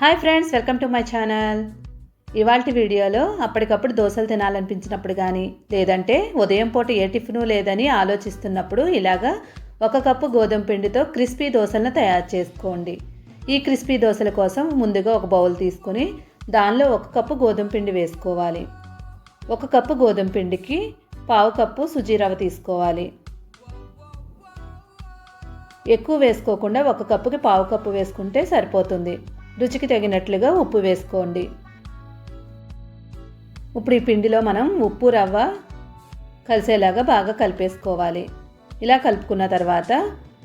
Hi friends welcome to my channel. ఇవాళ వీడియోలో అప్పటికప్పుడు దోశలు తినాలనిపించినప్పుడు కానీ లేదంటే ఉదయం పూట ఏ టిఫిను లేదని ఆలోచిస్తున్నప్పుడు ఇలాగా ఒక కప్పు గోధుమ పిండితో క్రిస్పీ దోశలను తయారు చేసుకోండి. ఈ క్రిస్పీ దోశల కోసం ముందుగా ఒక బౌల్ తీసుకొని దానిలో ఒక కప్పు గోధుమ పిండి వేసుకోవాలి. ఒక కప్పు గోధుమ పిండికి పావు కప్పు సుజీరవ తీసుకోవాలి. ఎక్కువ వేసుకోకుండా ఒక కప్పుకి పావు కప్పు వేసుకుంటే సరిపోతుంది. రుచికి తగినట్లుగా ఉప్పు వేసుకోండి. ఇప్పుడు ఈ పిండిలో మనం ఉప్పు రవ్వ కలిసేలాగా బాగా కలిపేసుకోవాలి. ఇలా కలుపుకున్న తర్వాత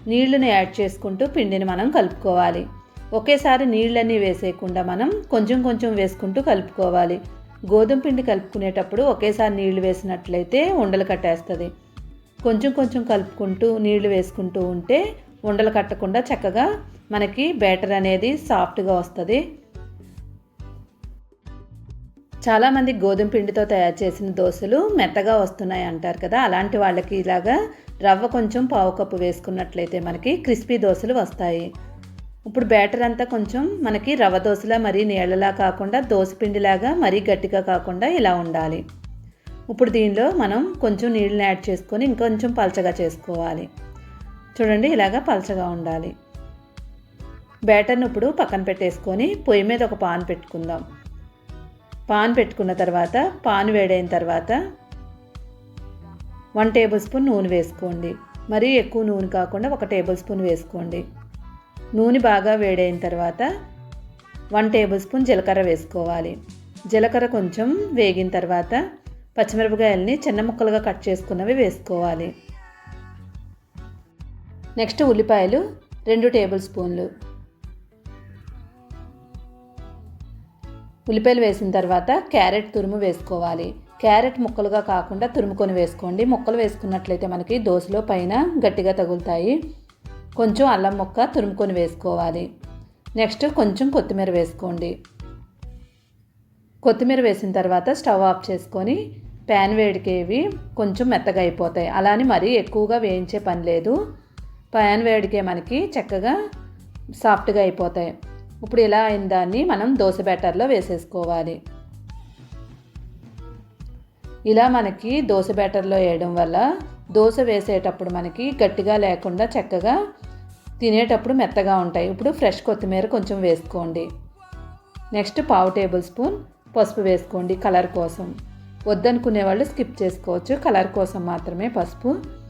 నీళ్ళను యాడ్ చేసుకుంటూ పిండిని మనం కలుపుకోవాలి. ఒకేసారి నీళ్ళన్నీ వేసేయకుండా మనం కొంచెం కొంచెం వేసుకుంటూ కలుపుకోవాలి. గోధుమ పిండి కలుపుకునేటప్పుడు ఒకేసారి నీళ్ళు వేసినట్లయితే ఉండలు కట్టేస్తుంది. కొంచెం కొంచెం కలుపుకుంటూ నీళ్ళు వేసుకుంటూ ఉంటే ఉండలు కట్టకుండా చక్కగా మనకి బ్యాటర్ అనేది సాఫ్ట్గా వస్తుంది. చాలామంది గోధుమ పిండితో తయారు చేసిన దోశలు మెత్తగా వస్తున్నాయి అంటారు కదా. అలాంటి వాళ్ళకి ఇలాగా రవ్వ కొంచెం పావు కప్పు వేసుకున్నట్లయితే మనకి క్రిస్పీ దోశలు వస్తాయి. ఇప్పుడు బ్యాటర్ అంతా కొంచెం మనకి రవ్వ దోశలా మరీ నీళ్ళలా కాకుండా దోశపిండిలాగా మరీ గట్టిగా కాకుండా ఇలా ఉండాలి. ఇప్పుడు దీనిలో మనం కొంచెం నీళ్ళని యాడ్ చేసుకొని ఇంకొంచెం పలచగా చేసుకోవాలి. చూడండి ఇలాగా పలచగా ఉండాలి. బ్యాటర్ను ఇప్పుడు పక్కన పెట్టేసుకొని పొయ్యి మీద ఒక పాన్ పెట్టుకుందాం. పాన్ పెట్టుకున్న తర్వాత పాన్ వేడైన తర్వాత వన్ టేబుల్ స్పూన్ నూనె వేసుకోండి. మరీ ఎక్కువ నూనె కాకుండా ఒక టేబుల్ స్పూన్ వేసుకోండి. నూనె బాగా వేడైన తర్వాత వన్ టేబుల్ స్పూన్ జీలకర్ర వేసుకోవాలి. జీలకర్ర కొంచెం వేగిన తర్వాత పచ్చిమిరపకాయలని చిన్న ముక్కలుగా కట్ చేసుకున్నవి వేసుకోవాలి. నెక్స్ట్ ఉల్లిపాయలు రెండు టేబుల్ స్పూన్లు. ఉల్లిపాయలు వేసిన తర్వాత క్యారెట్ తురుము వేసుకోవాలి. క్యారెట్ ముక్కలుగా కాకుండా తురుముకొని వేసుకోండి. ముక్కలు వేసుకున్నట్లయితే మనకి దోశలో పైన గట్టిగా తగులుతాయి. కొంచెం అల్లం ముక్క తురుముకొని వేసుకోవాలి. నెక్స్ట్ కొంచెం కొత్తిమీర వేసుకోండి. కొత్తిమీర వేసిన తర్వాత స్టవ్ ఆఫ్ చేసుకొని ప్యాన్ వేడికేవి కొంచెం మెత్తగా అయిపోతాయి. అలానే మరీ ఎక్కువగా వేయించే పని లేదు. ప్యాన్ వేడికే మనకి చక్కగా సాఫ్ట్గా అయిపోతాయి. ఇప్పుడు ఇలా అయిన దాన్ని మనం దోశ బ్యాటర్లో వేసేసుకోవాలి. ఇలా మనకి దోశ బ్యాటర్లో వేయడం వల్ల దోశ వేసేటప్పుడు మనకి గట్టిగా లేకుండా చక్కగా తినేటప్పుడు మెత్తగా ఉంటాయి. ఇప్పుడు ఫ్రెష్ కొత్తిమీర కొంచెం వేసుకోండి. నెక్స్ట్ పావు టేబుల్ స్పూన్ పసుపు వేసుకోండి కలర్ కోసం. వద్దనుకునే వాళ్ళు స్కిప్ చేసుకోవచ్చు. కలర్ కోసం మాత్రమే పసుపు.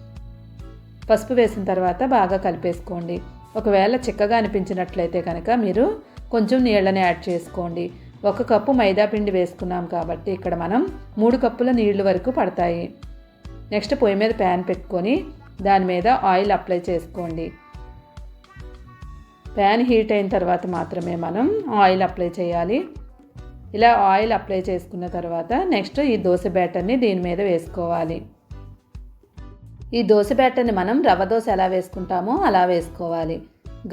పసుపు వేసిన తర్వాత బాగా కలిపేసుకోండి. ఒకవేళ చిక్కగా అనిపించినట్లయితే కనుక మీరు కొంచెం నీళ్ళని యాడ్ చేసుకోండి. ఒక కప్పు మైదా పిండి వేసుకున్నాం కాబట్టి ఇక్కడ మనం మూడు కప్పుల నీళ్ళు వరకు పడతాయి. నెక్స్ట్ పొయ్యి మీద ప్యాన్ పెట్టుకొని దాని మీద ఆయిల్ అప్లై చేసుకోండి. ప్యాన్ హీట్ అయిన తర్వాత మాత్రమే మనం ఆయిల్ అప్లై చేయాలి. ఇలా ఆయిల్ అప్లై చేసుకున్న తర్వాత నెక్స్ట్ ఈ దోశ బ్యాటర్ని దీని మీద వేసుకోవాలి. ఈ దోశ బ్యాటర్ని మనం రవ్వ దోశ ఎలా వేసుకుంటామో అలా వేసుకోవాలి.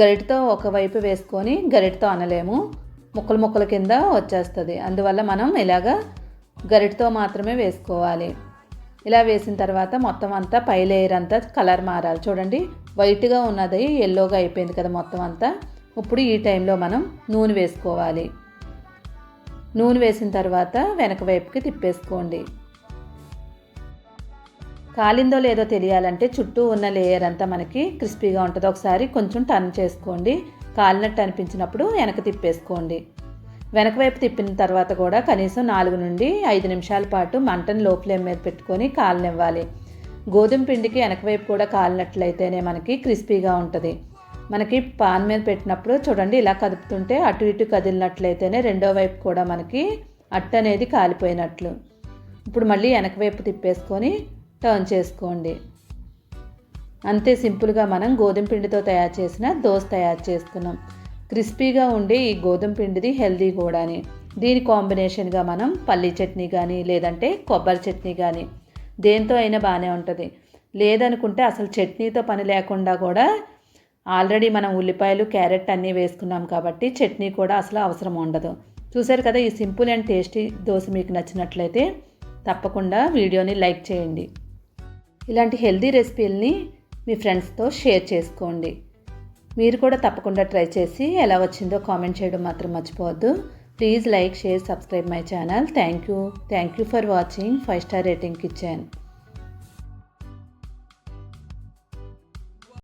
గరిటతో ఒకవైపు వేసుకొని గరిటతో అనలేము. ముక్కలు ముక్కల కింద వచ్చేస్తుంది. అందువల్ల మనం ఇలాగ గరిటతో మాత్రమే వేసుకోవాలి. ఇలా వేసిన తర్వాత మొత్తం అంతా పై లేయర్ అంతా కలర్ మారాలి. చూడండి వైట్గా ఉన్నది ఎల్లోగా అయిపోయింది కదా మొత్తం అంతా. ఇప్పుడు ఈ టైంలో మనం నూనె వేసుకోవాలి. నూనె వేసిన తర్వాత వెనక వైపుకి తిప్పేసుకోండి. కాలిందో లేదో తెలియాలంటే చుట్టూ ఉన్న లేయర్ అంతా మనకి క్రిస్పీగా ఉంటుంది. ఒకసారి కొంచెం టర్న్ చేసుకోండి. కాలినట్టు అనిపించినప్పుడు వెనక తిప్పేసుకోండి. వెనక వైపు తిప్పిన తర్వాత కూడా కనీసం నాలుగు నుండి ఐదు నిమిషాల పాటు మంటను లో ఫ్లేమ్ మీద పెట్టుకొని కాలనివ్వాలి. గోధుమ పిండికి వెనక వైపు కూడా కాలినట్లయితేనే మనకి క్రిస్పీగా ఉంటుంది. మనకి పాన్ మీద పెట్టినప్పుడు చూడండి ఇలా కదుపుతుంటే అటు ఇటు కదిలినట్లయితేనే రెండో వైపు కూడా మనకి అట్టు అనేది కాలిపోయినట్లు. ఇప్పుడు మళ్ళీ వెనక వైపు తిప్పేసుకొని టర్న్ చేసుకోండి. అంతే సింపుల్గా మనం గోధుమ పిండితో తయారు చేసిన దోశ తయారు చేసుకున్నాం క్రిస్పీగా ఉండే ఈ గోధుమ పిండిది హెల్దీ కూడాని. దీని కాంబినేషన్గా మనం పల్లీ చట్నీ కానీ లేదంటే కొబ్బరి చట్నీ కానీ దేంతో అయినా బాగానే ఉంటుంది. లేదనుకుంటే అసలు చట్నీతో పని లేకుండా కూడా ఆల్రెడీ మనం ఉల్లిపాయలు క్యారెట్ అన్నీ వేసుకున్నాం కాబట్టి చట్నీ కూడా అసలు అవసరం ఉండదు. చూశారు కదా ఈ సింపుల్ అండ్ టేస్టీ దోశ మీకు నచ్చినట్లయితే తప్పకుండా వీడియోని లైక్ చేయండి. ఇలాంటి హెల్దీ రెసిపీలని మీ ఫ్రెండ్స్తో షేర్ చేసుకోండి. మీరు కూడా తప్పకుండా ట్రై చేసి ఎలా వచ్చిందో కామెంట్ చేయడం మాత్రం మర్చిపోవద్దు. Please like share subscribe my channel. Thank you. Thank you for watching. Five star rating kitchen